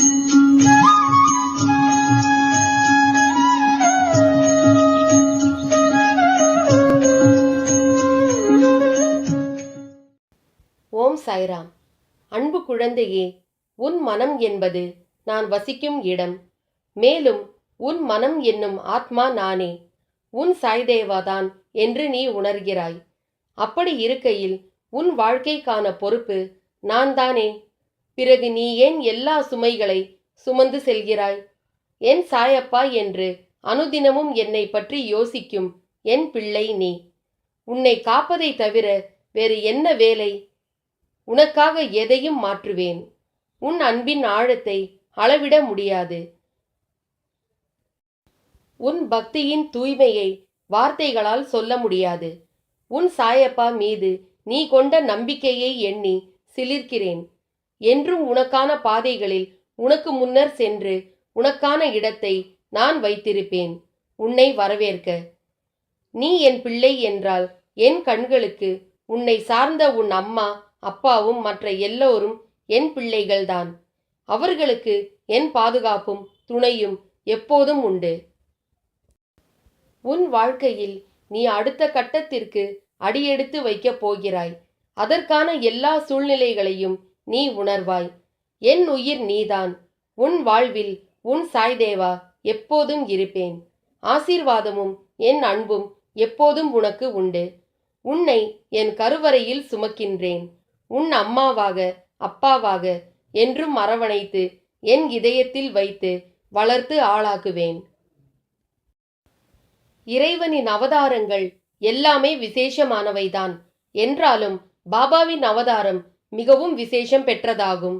ஓம் சாய்ராம். அன்பு குழந்தையே உன் மனம் என்பது நான் வசிக்கும் இடம். மேலும் உன் மனம் என்னும் ஆத்மா நானே. உன் சாய்தேவாதான் என்று நீ உணர்கிறாய். அப்படி இருக்கையில் உன் வாழ்க்கைக்கான பொறுப்பு நான் தானே பிறகு நீ ஏன் எல்லா சுமைகளை சுமந்து செல்கிறாய்? என் சாயப்பா என்று அனுதினமும் என்னை பற்றி யோசிக்கும் என் பிள்ளை நீ. உன்னை காப்பதை தவிர வேறு என்ன வேலை? உனக்காக எதையும் மாற்றுவேன். உன் அன்பின் ஆழத்தை அளவிட முடியாது. உன் பக்தியின் தூய்மையை வார்த்தைகளால் சொல்ல முடியாது. உன் சாயப்பா மீது நீ கொண்ட நம்பிக்கையை எண்ணி சிலிர்க்கிறேன். என்றும் உனக்கான பாதைகளில் உனக்கு முன்னர் சென்று உனக்கான இடத்தை நான் வைத்திருப்பேன். உன்னை வரவேற்க. நீ என் பிள்ளை என்றால் என் கண்களுக்கு உன்னை சார்ந்த உன் அம்மா அப்பாவும் மற்ற எல்லோரும் என் பிள்ளைகள்தான். அவர்களுக்கு என் பாதுகாப்பும் துணையும் எப்போதும் உண்டு. உன் வாழ்க்கையில் நீ அடுத்த கட்டத்திற்கு அடியெடுத்து வைக்கப் போகிறாய். அதற்கான எல்லா சூழ்நிலைகளையும் நீ உணர்வாய். என் உயிர் நீதான். உன் வாழ்வில் உன் சாய்தேவா எப்போதும் இருப்பேன். ஆசீர்வாதமும் என் அன்பும் எப்போதும் உனக்கு உண்டு. உன்னை என் கருவறையில் சுமக்கின்றேன். உன் அம்மாவாக அப்பாவாக என்றும் அரவணைத்து என் இதயத்தில் வைத்து வளர்த்து ஆளாக்குவேன். இறைவனின் அவதாரங்கள் எல்லாமே விசேஷமானவைதான். என்றாலும் பாபாவின் அவதாரம் மிகவும் விசேஷம் பெற்றதாகும்.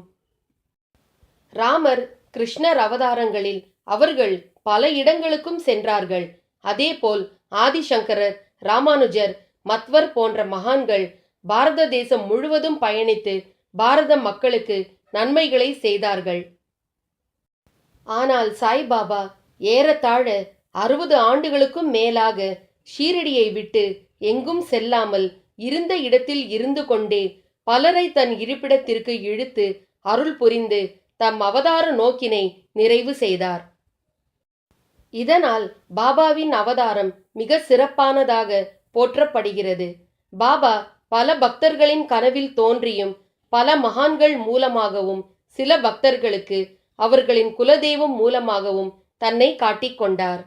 ராமர் கிருஷ்ணர் அவதாரங்களில் அவர்கள் பல இடங்களுக்கும் சென்றார்கள். அதேபோல் ஆதிசங்கரர் ராமானுஜர் மத்வர் போன்ற மகான்கள் பாரத தேசம் முழுவதும் பயணித்து பாரத மக்களுக்கு நன்மைகளை செய்தார்கள். ஆனால் சாய்பாபா ஏறத்தாழ அறுபது ஆண்டுகளுக்கும் மேலாக ஷீரடியை விட்டு எங்கும் செல்லாமல் இருந்த இடத்தில் இருந்து கொண்டே பலரை தன் இருப்பிடத்திற்கு இழுத்து அருள் புரிந்து தம் அவதார நோக்கினை நிறைவு செய்தார். இதனால் பாபாவின் அவதாரம் மிக சிறப்பானதாக போற்றப்படுகிறது. பாபா பல பக்தர்களின் கனவில் தோன்றியும் பல மகான்கள் மூலமாகவும் சில பக்தர்களுக்கு அவர்களின் குலதெய்வம் மூலமாகவும் தன்னை காட்டிக்கொண்டார்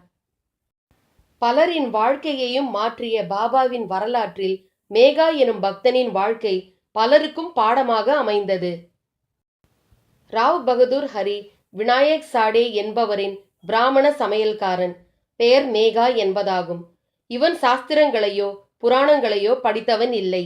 பலரின் வாழ்க்கையையும் மாற்றிய பாபாவின் வரலாற்றில் மேகா எனும் பக்தனின் வாழ்க்கை பலருக்கும் பாடமாக அமைந்தது. ராவ் பகதூர் ஹரி விநாயக் சாடே என்பவரின் பிராமண சமையல்காரன் பெயர் மேகா என்பதாகும். இவன் சாஸ்திரங்களையோ புராணங்களையோ படித்தவன் இல்லை.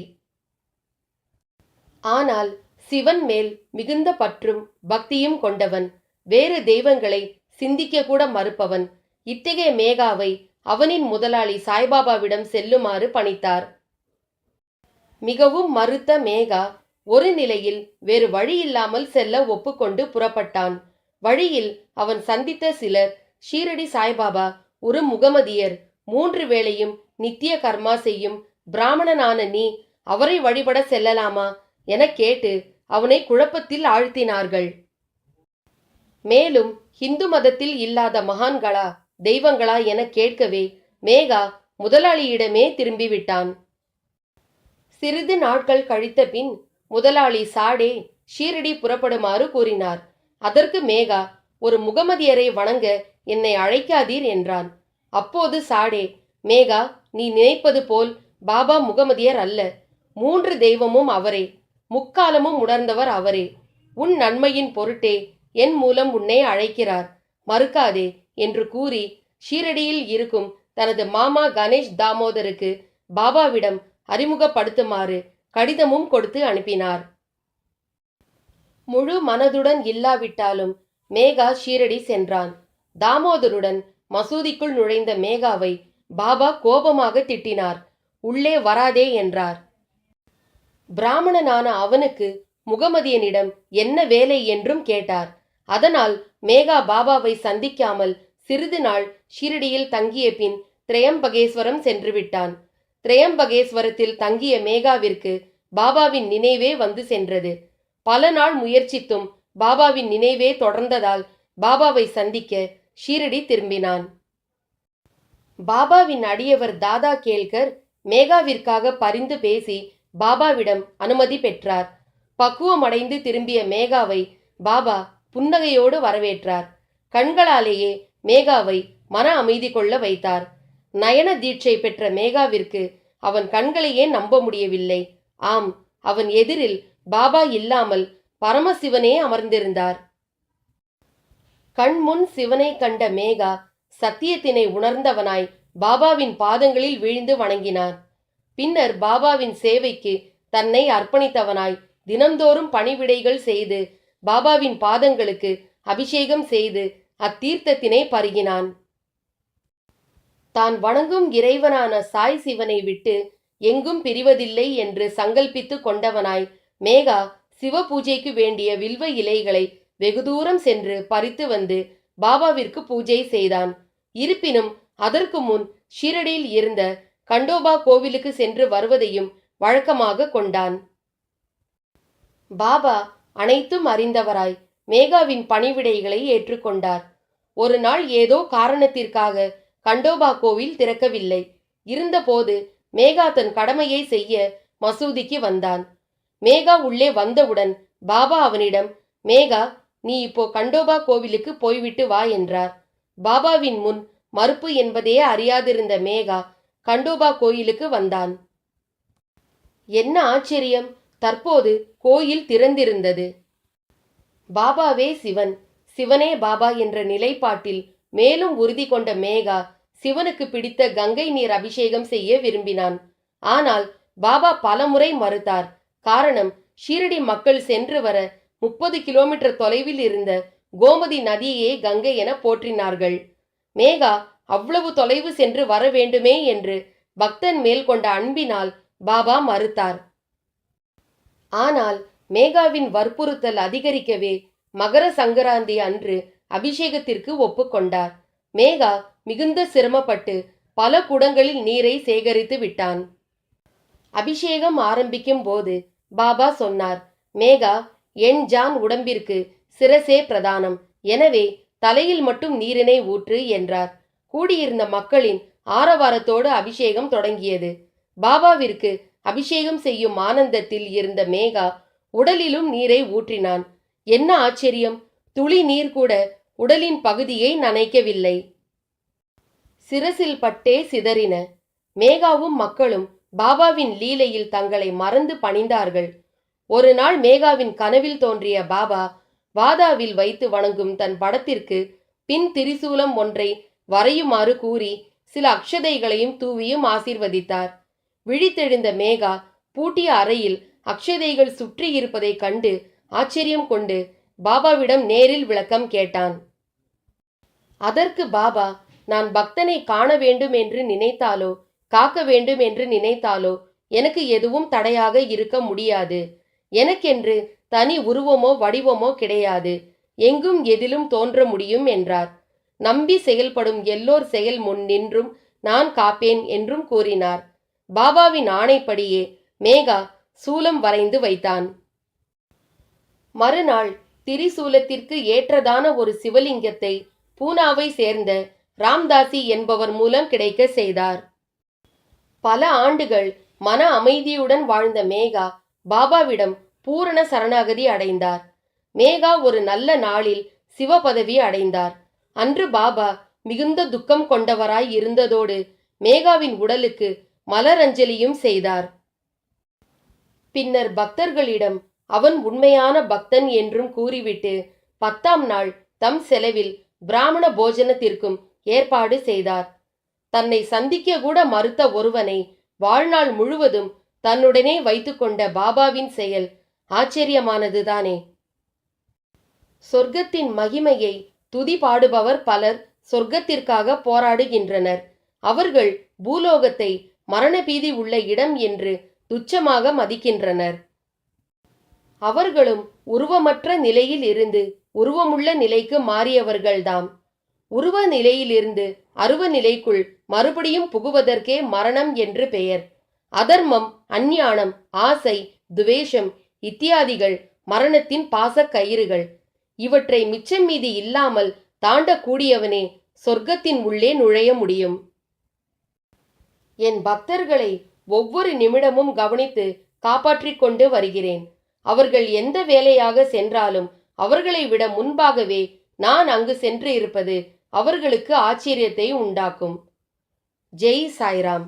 ஆனால் சிவன் மேல் மிகுந்த பற்றும் பக்தியும் கொண்டவன் வேறு தெய்வங்களை சிந்திக்க கூட மறுப்பவன் இத்தகைய மேகாவை அவனின் முதலாளி சாய்பாபாவிடம் செல்லுமாறு பணித்தார். மிகவும் மறுத்த மேகா ஒரு நிலையில் வேறு வழியில்லாமல் செல்ல ஒப்புக்கொண்டு புறப்பட்டான். வழியில் அவன் சந்தித்த சிலர் ஷீரடி சாய்பாபா ஒரு முகமதியர். மூன்று வேளையும் நித்திய கர்மா செய்யும் பிராமணனான நீ அவரை வழிபட செல்லலாமா என கேட்டு அவனை குழப்பத்தில் ஆழ்த்தினார்கள். மேலும் ஹிந்து மதத்தில் இல்லாத மகான்களா தெய்வங்களா என கேட்கவே மேகா முதலாளியிடமே திரும்பிவிட்டான். சிறிது நாட்கள் கழித்த பின் முதலாளி சாடே ஷீரடி புறப்படுமாறு கூறினார். அதற்கு மேகா ஒரு முகமதியரை வணங்க என்னை அழைக்காதீர் என்றான். அப்போது சாடே மேகா நீ நினைப்பது போல் பாபா முகமதியர் அல்ல. மூன்று தெய்வமும் அவரே. முக்காலமும் உணர்ந்தவர் அவரே. உன் நன்மையின் பொருட்டே என் மூலம் உன்னை அழைக்கிறார். மறுக்காதே என்று கூறி ஷீரடியில் இருக்கும் தனது மாமா கணேஷ் தாமோதருக்கு பாபாவிடம் அறிமுகப்படுத்துமாறு கடிதமும் கொடுத்து அனுப்பினார். முழு மனதுடன் இல்லாவிட்டாலும் மேகா ஷீரடி சென்றான். தாமோதருடன் மசூதிக்குள் நுழைந்த மேகாவை பாபா கோபமாக திட்டினார். உள்ளே வராதே என்றார். பிராமணனான அவனுக்கு முகமதியனிடம் என்ன வேலை என்றும் கேட்டார். அதனால் மேகா பாபாவை சந்திக்காமல் சிறிது நாள் ஷீரடியில் தங்கிய பின் திரையம்பகேஸ்வரம் சென்று விட்டான். திரையம்பகேஸ்வரத்தில் தங்கிய மேகாவிற்கு பாபாவின் நினைவே வந்து சென்றது. பல நாள் முயற்சித்தும் பாபாவின் நினைவே தொடர்ந்ததால் பாபாவை சந்திக்க ஷீரடி திரும்பினான். பாபாவின் அடியவர் தாதா கேல்கர் மேகாவிற்காக பரிந்து பேசி பாபாவிடம் அனுமதி பெற்றார். பக்குவமடைந்து திரும்பிய மேகாவை பாபா புன்னகையோடு வரவேற்றார். கண்களாலேயே மேகாவை மன அமைதி கொள்ள வைத்தார். நயன தீட்சை பெற்ற மேகாவிற்கு அவன் கண்களையே நம்ப முடியவில்லை. ஆம் அவன் எதிரில் பாபா இல்லாமல் பரமசிவனே அமர்ந்திருந்தார். கண்முன் சிவனை கண்ட மேகா சத்தியத்தினை உணர்ந்தவனாய் பாபாவின் பாதங்களில் வீழ்ந்து வணங்கினான். பின்னர் பாபாவின் சேவைக்கு தன்னை அர்ப்பணித்தவனாய் தினந்தோறும் பணிவிடைகள் செய்து பாபாவின் பாதங்களுக்கு அபிஷேகம் செய்து அத்தீர்த்தத்தினை பருகினான். தான் வணங்கும் இறைவனான சாய் சிவனை விட்டு எங்கும் பிரிவதில்லை என்று சங்கல்பித்து கொண்டவனாய் மேகா சிவ பூஜைக்கு வேண்டிய வில்வ இலைகளை வெகு தூரம் சென்று பறித்து வந்து பாபாவிற்கு பூஜை செய்தான். இருப்பினும் அதற்கு முன் ஷீரடியில் இருந்த கண்டோபா கோவிலுக்கு சென்று வருவதையும் வழக்கமாக கொண்டான். பாபா அனைத்தும் அறிந்தவராய் மேகாவின் பணிவிடைகளை ஏற்றுக்கொண்டார். ஒரு நாள் ஏதோ காரணத்திற்காக கண்டோபா கோவில் திறக்கவில்லை. இருந்தபோது மேகா தன் கடமையை செய்ய மசூதிக்கு வந்தான். மேகா உள்ளே வந்தவுடன் பாபா அவனிடம் மேகா நீ இப்போ கண்டோபா கோவிலுக்கு போய்விட்டு வா என்றார். பாபாவின் முன் மறுப்பு என்பதையே அறியாதிருந்த மேகா கண்டோபா கோயிலுக்கு வந்தான். என்ன ஆச்சரியம்! தற்போது கோயில் திறந்திருந்தது. பாபாவே சிவன். சிவனே பாபா என்ற நிலைப்பாட்டில் மேலும் உறுதி கொண்ட மேகா சிவனுக்கு பிடித்த கங்கை நீர் அபிஷேகம் செய்ய விரும்பினான். ஆனால் பாபா பலமுறை மறுத்தார். காரணம் ஷீரடி மக்கள் சென்று வர முப்பது கிலோமீட்டர் தொலைவில் இருந்த கோமதி நதியையே கங்கை என போற்றினார்கள். மேகா அவ்வளவு தொலைவு சென்று வர வேண்டுமே என்று பக்தன் மேல் கொண்ட அன்பினால் பாபா மறுத்தார். ஆனால் மேகாவின் வற்புறுத்தல் அதிகரிக்கவே மகர சங்கராந்தி அன்று அபிஷேகத்திற்கு ஒப்புக்கொண்டார். மேகா மிகுந்த சிரமப்பட்டு பல குடங்களில் நீரை சேகரித்து விட்டான். அபிஷேகம் ஆரம்பிக்கும் போது பாபா சொன்னார் மேகா என் ஜான் உடம்பிற்கு சிரசே பிரதானம். எனவே தலையில் மட்டும் நீரினை ஊற்று என்றார். கூடியிருந்த மக்களின் ஆரவாரத்தோடு அபிஷேகம் தொடங்கியது. பாபாவிற்கு அபிஷேகம் செய்யும் ஆனந்தத்தில் இருந்த மேகா உடலிலும் நீரை ஊற்றினான். என்ன ஆச்சரியம்! துளி நீர் கூட உடலின் பகுதியை நனைக்கவில்லை. சிரசில் பட்டே சிதறின. மேகாவும் மக்களும் பாபாவின் லீலையில் தங்களை மறந்து பணிந்தார்கள். ஒரு நாள் மேகாவின் கனவில் தோன்றிய பாபா வாதாவில் வைத்து வணங்கும் தன் படத்திற்கு பின் திரிசூலம் ஒன்றை வரையுமாறு கூறி சில அக்ஷதைகளையும் தூவியும் ஆசீர்வதித்தார். விழித்தெழுந்த மேகா பூட்டிய அறையில் அக்ஷதைகள் சுற்றி இருப்பதைக் கண்டு ஆச்சரியம் கொண்டு பாபாவிடம் நேரில் விளக்கம் கேட்டான். அதற்கு பாபா நான் பக்தனை காண வேண்டும் என்று நினைத்தாலோ காக்க வேண்டும் என்று நினைத்தாலோ எனக்கு எதுவும் தடையாக இருக்க முடியாது. எனக்கென்று தனி உருவமோ வடிவமோ கிடையாது. எங்கும் எதிலும் தோன்ற முடியும் என்றார். நம்பி செயல்படும் எல்லோர் செயல் முன் நின்றும் நான் காப்பேன் என்றும் கூறினார். பாபாவின் ஆணைப்படியே மேகா சூலம் வரைந்து வைத்தான். மறுநாள் திரிசூலத்திற்கு ஏற்றதான ஒரு சிவலிங்கத்தை பூனாவை சேர்ந்த ராம்தாசி என்பவர் மூலம் கிடைக்க செய்தார். பல ஆண்டுகள் மன அமைதியுடன் வாழ்ந்த மேகா பாபாவிடம் பூரண சரணாகதி அடைந்தார். மேகா ஒரு நல்ல நாளில் சிவபதவி அடைந்தார். அன்று பாபா மிகுந்த துக்கம் கொண்டவராய் இருந்ததோடு மேகாவின் உடலுக்கு மலரஞ்சலியும் செய்தார். பின்னர் பக்தர்களிடம் அவன் உண்மையான பக்தன் என்றும் கூறிவிட்டு பத்தாம் நாள் தம் செலவில் பிராமண போஜனத்திற்கும் ஏற்பாடு செய்தார். தன்னை சந்திக்க கூட மறுத்த ஒருவனை வாழ்நாள் முழுவதும் தன்னுடனே வைத்துக்கொண்ட பாபாவின் செயல் ஆச்சரியமானதுதானே சொர்க்கத்தின் மகிமையை துதி பாடுபவர் பலர் சொர்க்கத்திற்காக போராடுகின்றனர். அவர்கள் பூலோகத்தை மரணபீதி உள்ள இடம் என்று துச்சமாக மதிக்கின்றனர். அவர்களும் உருவமற்ற நிலையில் இருந்து உருவமுள்ள நிலைக்கு மாறியவர்கள்தாம். உருவ நிலையிலிருந்து அருவ நிலைக்குள் மறுபடியும் புகுவதற்கே மரணம் என்று பெயர். அதர்மம் அஞ்ஞானம் ஆசை துவேஷம் இத்தியாதிகள் மரணத்தின் பாசக் கயிறுகள். இவற்றை மிச்சம் மீதி இல்லாமல் தாண்டக்கூடியவனே சொர்க்கத்தின் உள்ளே நுழைய முடியும். என் பக்தர்களை ஒவ்வொரு நிமிடமும் கவனித்து காப்பாற்றிக் கொண்டு வருகிறேன். அவர்கள் எந்த வேலையாக சென்றாலும் அவர்களை விட முன்பாகவே நான் அங்கு சென்று இருப்பது அவர்களுக்கு ஆச்சரியத்தை உண்டாக்கும். ஜெய் சாய்ராம்.